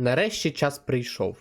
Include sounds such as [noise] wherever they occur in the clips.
Нарешті час прийшов.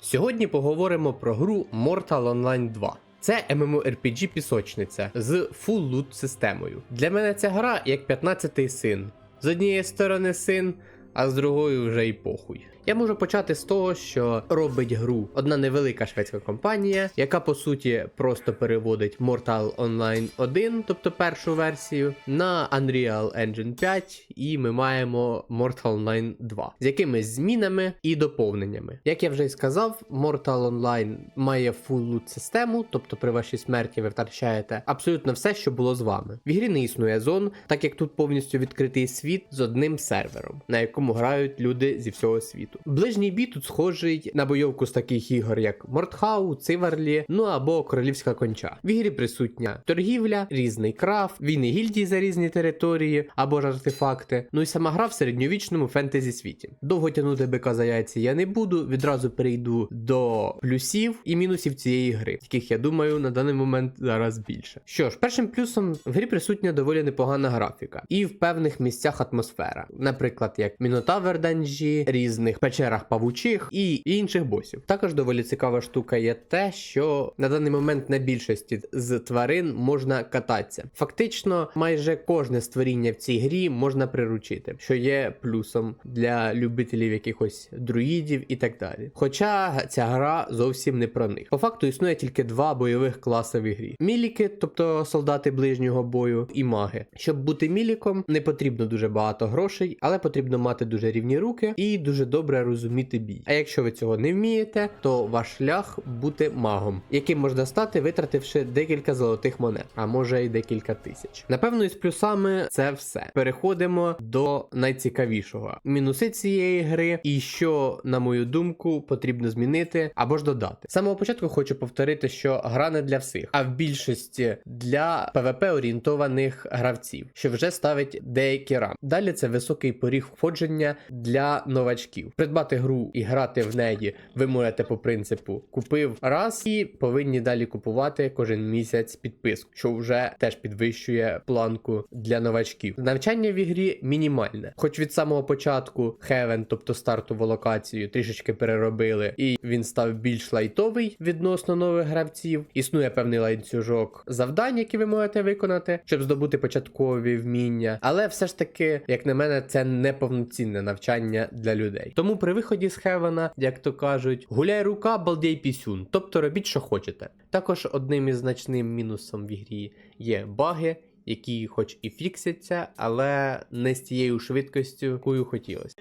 Сьогодні поговоримо про гру Mortal Online 2. Це MMORPG пісочниця з full loot системою. Для мене ця гра як 15-й син. З однієї сторони син, а з другої вже й похуй. Я можу почати з того, що робить гру одна невелика шведська компанія, яка по суті просто переводить Mortal Online 1, тобто першу версію, на Unreal Engine 5, і ми маємо Mortal Online 2 з якимись змінами і доповненнями. Як я вже й сказав, Mortal Online має full loot систему, тобто при вашій смерті ви втрачаєте абсолютно все, що було з вами. В ігрі не існує зон, так як тут повністю відкритий світ з одним сервером, на якому грають люди зі всього світу. Ближній бій тут схожий на бойовку з таких ігор, як Мортхау, Циварлі, ну або Королівська конча. В ігрі присутня торгівля, різний крафт, війни гільдії за різні території або ж артефакти. Ну і сама гра в середньовічному фентезі світі. Довго тягнути бика за яйця я не буду. Відразу перейду до плюсів і мінусів цієї гри, яких я думаю на даний момент зараз більше. Що ж, першим плюсом в грі присутня доволі непогана графіка, і в певних місцях атмосфера, наприклад, як Мінотавер данжі, різних печерах павучих і інших босів. Також доволі цікава штука є те, що на даний момент на більшості з тварин можна кататися. Фактично, майже кожне створіння в цій грі можна приручити, що є плюсом для любителів якихось друїдів і так далі. Хоча ця гра зовсім не про них. По факту існує тільки два бойових класи в ігрі: міліки, тобто солдати ближнього бою, і маги. Щоб бути міліком, не потрібно дуже багато грошей, але потрібно мати дуже рівні руки і дуже добре розуміти бій. А якщо ви цього не вмієте, то ваш шлях бути магом, яким можна стати, витративши декілька золотих монет, а може й декілька тисяч. Напевно, із плюсами це все. Переходимо до найцікавішого: мінуси цієї гри, і що, на мою думку, потрібно змінити або ж додати. З самого початку хочу повторити, що гра не для всіх, а в більшості для PvP орієнтованих гравців, що вже ставить деякі рамки. Далі це високий поріг входження для новачків. Придбати гру і грати в неї ви можете по принципу купив раз і повинні далі купувати кожен місяць підписку, що вже теж підвищує планку для новачків. Навчання в ігрі мінімальне, хоч від самого початку Heaven, тобто стартову локацію, трішечки переробили, і він став більш лайтовий відносно нових гравців. Існує певний ланцюжок завдань, які ви можете виконати, щоб здобути початкові вміння. Але все ж таки, як на мене, це не повноцінне навчання для людей. Тому при виході з Хевена, як то кажуть, гуляй рука, балдей пісюн, тобто робіть, що хочете. Також одним із значним мінусом в ігрі є баги. Які хоч і фіксяться, але не з тією швидкістю, якою хотілося.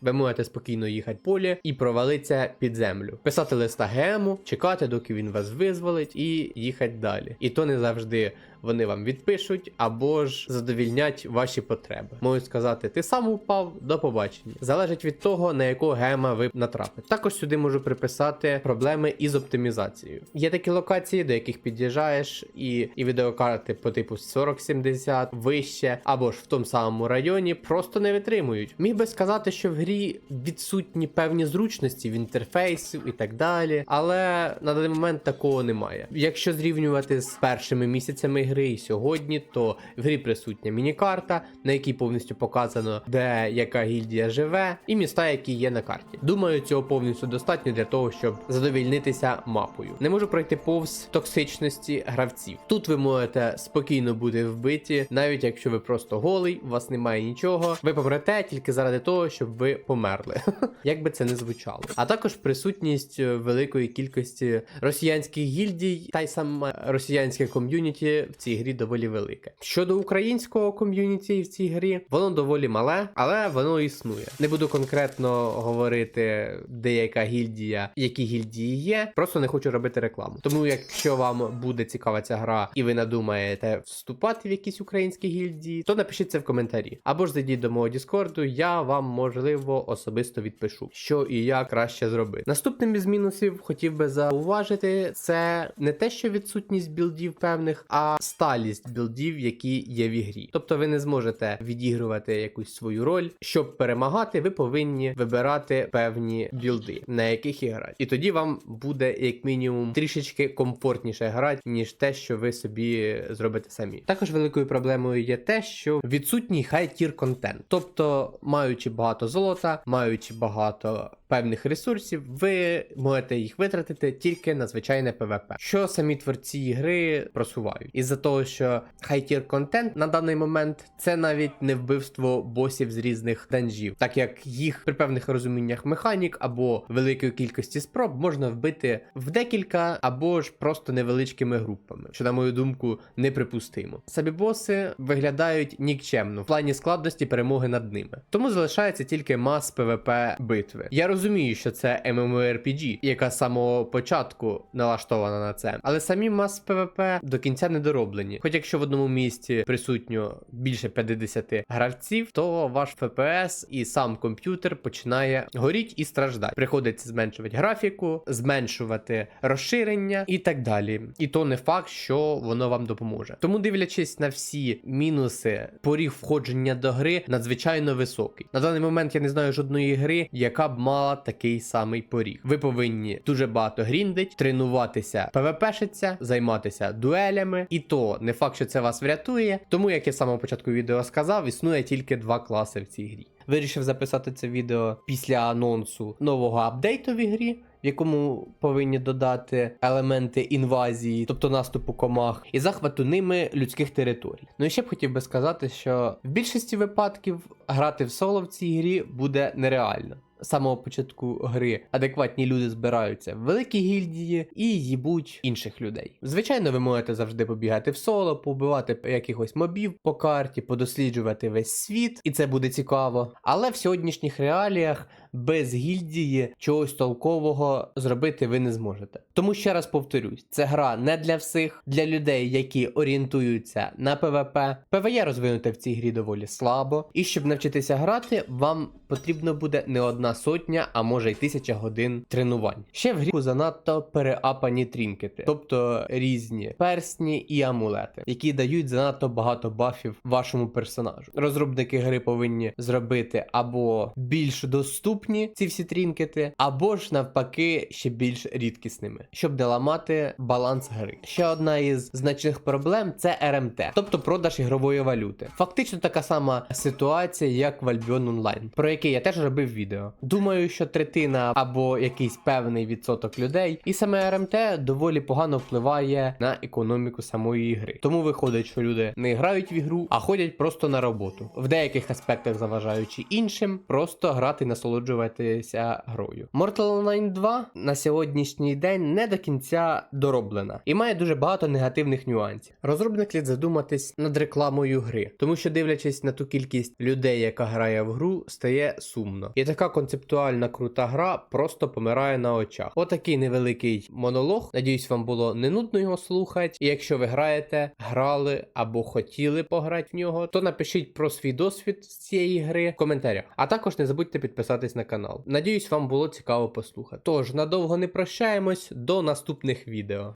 Ви можете спокійно їхати полі і провалитися під землю, писати листа гему, чекати, доки він вас визволить, і їхати далі. І то не завжди вони вам відпишуть або ж задовільнять ваші потреби. Можуть сказати, ти сам упав, до побачення. Залежить від того, на якого гема ви натрапите. Також сюди можу приписати проблеми із оптимізацією. Є такі локації, до яких під'їжджаєш, і, і відеокарти по типу 4070 вище, або ж в тому самому районі просто не витримують. Міг би сказати, що в грі відсутні певні зручності в інтерфейсі і так далі, але на даний момент такого немає. Якщо зрівнювати з першими місяцями гри і сьогодні, то в грі присутня міні-карта, на якій повністю показано, де яка гільдія живе, і міста, які є на карті. Думаю, цього повністю достатньо для того, щоб задовільнитися мапою. Не можу пройти повз токсичності гравців. Тут ви можете спокійно бути вбиті, навіть якщо ви просто голий, у вас немає нічого. Ви помрете тільки заради того, щоб ви померли. [laughs] Як би це не звучало. А також присутність великої кількості росіянських гільдій, та й саме росіянське ком'юніті цій грі доволі велике. Щодо українського ком'юніті в цій грі, воно доволі мале, але воно існує. Не буду конкретно говорити, де яка гільдія, які гільдії є. Просто не хочу робити рекламу. Тому, якщо вам буде цікава ця гра, і ви надумаєте вступати в якісь українські гільдії, то напишіть це в коментарі. Або ж зайдіть до мого Діскорду, я вам можливо особисто відпишу, що і як краще зробити. Наступним із мінусів хотів би зауважити, це не те, що відсутність білдів певних, а сталість білдів, які є в ігрі. Тобто ви не зможете відігрувати якусь свою роль. Щоб перемагати, ви повинні вибирати певні білди, на яких і грати. І тоді вам буде як мінімум трішечки комфортніше грати, ніж те, що ви собі зробите самі. Також великою проблемою є те, що відсутній хай-тір контент. Тобто, маючи багато золота, маючи багато певних ресурсів, ви можете їх витратити тільки на звичайне ПВП, що самі творці ігри просувають. Із-за того, що хай-тір контент на даний момент це навіть не вбивство босів з різних данжів, так як їх при певних розуміннях механік або великої кількості спроб можна вбити в декілька або ж просто невеличкими групами, що на мою думку неприпустимо. Самі боси виглядають нікчемно в плані складності перемоги над ними. Тому залишається тільки мас ПВП битви. Я розумію, що це MMORPG, яка з самого початку налаштована на це, але самі мас ПВП до кінця не дороблені. Хоч якщо в одному місці присутньо більше 50 гравців, то ваш FPS і сам комп'ютер починає горіть і страждати. Приходиться зменшувати графіку, зменшувати розширення і так далі. І то не факт, що воно вам допоможе. Тому, дивлячись на всі мінуси, поріг входження до гри надзвичайно високий. На даний момент я не знаю жодної гри, яка б мала такий самий поріг. Ви повинні дуже багато гріндить, тренуватися, ПВПшиться, займатися дуелями, і то не факт, що це вас врятує. Тому, як я з самого початку відео сказав, існує тільки два класи в цій грі. Вирішив записати це відео після анонсу нового апдейту в ігрі, в якому повинні додати елементи інвазії, тобто наступу комах, і захвату ними людських територій. Ну і ще б хотів би сказати, що в більшості випадків грати в соло в цій грі буде нереально. Самого початку гри адекватні люди збираються в великі гільдії і їбуть інших людей. Звичайно, ви можете завжди побігати в соло, побивати якихось мобів по карті, подосліджувати весь світ, і це буде цікаво. Але в сьогоднішніх реаліях без гільдії чогось толкового зробити ви не зможете. Тому ще раз повторюсь: це гра не для всіх, для людей, які орієнтуються на ПВП. ПВЕ розвинуте в цій грі доволі слабо, і щоб навчитися грати, вам потрібно буде не одна сотня, а може й тисяча годин тренувань. Ще в грі занадто переапані трінкети, тобто різні персні і амулети, які дають занадто багато бафів вашому персонажу. Розробники гри повинні зробити або більш доступні ці всі трінкети, або ж навпаки ще більш рідкісними, щоб не ламати баланс гри. Ще одна із значних проблем це РМТ, тобто продаж ігрової валюти. Фактично така сама ситуація, як в Albion Online, про який я теж робив відео. Думаю, що третина або якийсь певний відсоток людей, і саме РМТ доволі погано впливає на економіку самої ігри. Тому виходить, що люди не грають в ігру, а ходять просто на роботу. В деяких аспектах заважаючи іншим, просто грати і насолоджуватися грою. Mortal Online 2 на сьогоднішній день не до кінця дороблена і має дуже багато негативних нюансів. Розробник слід задуматись над рекламою гри, тому що дивлячись на ту кількість людей, яка грає в гру, стає сумно. І така концептуальна крута гра просто помирає на очах. Отакий невеликий монолог. Надіюсь, вам було не нудно його слухати. І якщо ви граєте, грали або хотіли пограти в нього, то напишіть про свій досвід з цієї гри в коментарях. А також не забудьте підписатись на канал. Надіюсь, вам було цікаво послухати. Тож надовго не прощаємось до наступних відео.